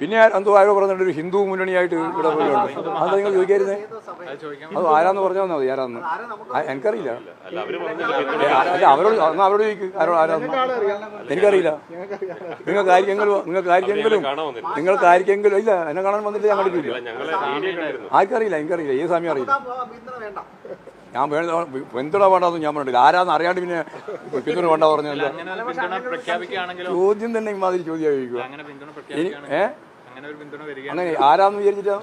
പിന്നെ എന്തോ ആരോ പറഞ്ഞിട്ട് ഒരു ഹിന്ദു മുന്നണിയായിട്ട് ഇവിടെ പോലുണ്ട് അത് നിങ്ങൾ ചോദിക്കായിരുന്നേ അത് ആരാന്ന് പറഞ്ഞാൽ മതി ആരാന്ന് എനിക്കറിയില്ല അല്ല അവരോട് എന്നാ അവരോട് ചോദിക്കും ആരോ ആരാന്ന് എനിക്കറിയില്ല നിങ്ങൾക്ക് ആർക്കെങ്കിലും നിങ്ങൾക്ക് ആർക്കെങ്കിലും നിങ്ങൾക്ക് ആർക്കെങ്കിലും ഇല്ല എന്നെ കാണാൻ വന്നിട്ട് ഞാൻ കണ്ടിട്ടില്ല ആർക്കറിയില്ല എനിക്കറിയില്ല ഏത് സമയം അറിയില്ല ഞാൻ വേണ്ട പിന്തുണ വേണ്ടെന്ന് ഞാൻ പറഞ്ഞില്ല ആരാന്ന് അറിയാണ്ട് പിന്നെ പിന്തുണ വേണ്ട ഒരു ചോദ്യം തന്നെ ഇമാതിരി ചോദ്യം ചോദിക്കുക അങ്ങനെ അങ്ങനെ ആരാന്ന് വിചാരിച്ചിട്ടാ?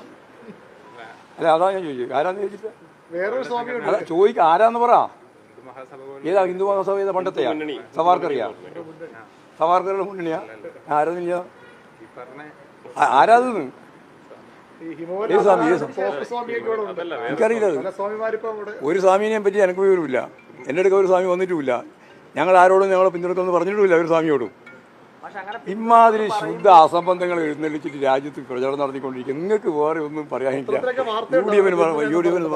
അല്ല അതാ ഞാൻ ചോദിച്ചു ആരാന്ന് വിചാരിച്ചിട്ട്? വേറൊരു അല്ല ചോദിക്ക ആരാന്ന് പറ. ഏതാ ഹിന്ദു മഹാസഭ ഏതാ പണ്ടത്തെയാ സവാർക്കറിയാ? സവാർക്കറുടെ മുന്നണിയാ? ആരാന്ന് ഇല്ല ഈ പറഞ്ഞ ആരാതെന്ന് എനിക്കറിയില്ല ഒരു സ്വാമിനെയും പറ്റി എനിക്ക് വിവരമില്ല. എന്റെ അടുക്ക ഒരു സ്വാമി വന്നിട്ടുമില്ല. ഞങ്ങൾ ആരോടും ഞങ്ങളെ പിന്തുണക്കൊന്നും പറഞ്ഞിട്ടുമില്ല ഒരു സ്വാമിയോടും. ഇമാതിരി ശുദ്ധ അസംബന്ധങ്ങൾ എഴുന്നള്ളിച്ചിട്ട് രാജ്യത്ത് പ്രചാരണം നടത്തിക്കൊണ്ടിരിക്കുക നിങ്ങൾക്ക് വേറെ ഒന്നും പറയാനില്ല. യു ഡി എഫിന് യു ഡി എഫിന്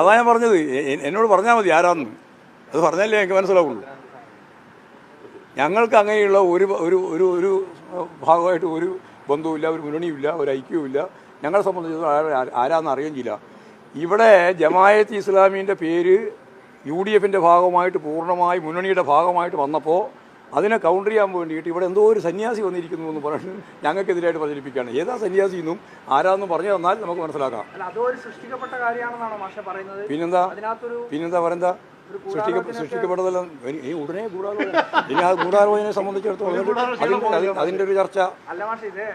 അതാ ഞാൻ പറഞ്ഞത്. എന്നോട് പറഞ്ഞാൽ മതി ആരാന്ന്. അത് പറഞ്ഞല്ലേ എനിക്ക് മനസ്സിലാവുള്ളൂ. ഞങ്ങൾക്ക് അങ്ങനെയുള്ള ഒരു ഒരു ഒരു ഒരു ഭാഗമായിട്ട് ഒരു ബന്ധവുമില്ല ഒരു മുന്നണിയുമില്ല ഒരു ഐക്യവുമില്ല. ഞങ്ങളെ സംബന്ധിച്ചിടത്തോളം ആരാ- ആരാന്ന് അറിയുകയും ചെയ്യില്ല. ഇവിടെ ജമായത്ത് ഇസ്ലാമീന്റെ പേര് യു ഡി എഫിന്റെ ഭാഗമായിട്ട് പൂർണമായി മുന്നണിയുടെ ഭാഗമായിട്ട് വന്നപ്പോൾ അതിനെ കൗണ്ടർ ചെയ്യാൻ വേണ്ടിയിട്ട് ഇവിടെ എന്തോ ഒരു സന്യാസി വന്നിരിക്കുന്നു എന്ന് പറഞ്ഞ് ഞങ്ങൾക്കെതിരായിട്ട് പ്രചരിപ്പിക്കുകയാണ്. ഏതാ സന്യാസി എന്നും ആരാന്നും പറഞ്ഞു തന്നാൽ നമുക്ക് മനസ്സിലാക്കാം. പിന്നെന്താ? പിന്നെന്താ പറഎന്താ സൃഷ്ടിക്ക സൃഷ്ടിക്കപ്പെട്ടതെല്ലാം ഇനി ഉടനെ ഗൂഢാലോചന. ഇനി ആ ഗൂഢാലോചനയെ സംബന്ധിച്ചിടത്തോളം അതിന്റെ അതിന്റെ ഒരു ചർച്ച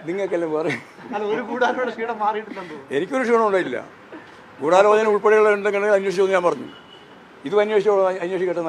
നിങ്ങൾക്കെല്ലാം വേറെ. എനിക്കൊരു ക്ഷീണം ഉണ്ടായില്ല ഗൂഢാലോചന ഉൾപ്പെടെയുള്ള ഉണ്ടെങ്കിൽ അന്വേഷിച്ചു ഞാൻ പറഞ്ഞു. ഇതും അന്വേഷിച്ചു അന്വേഷിക്കട്ടെ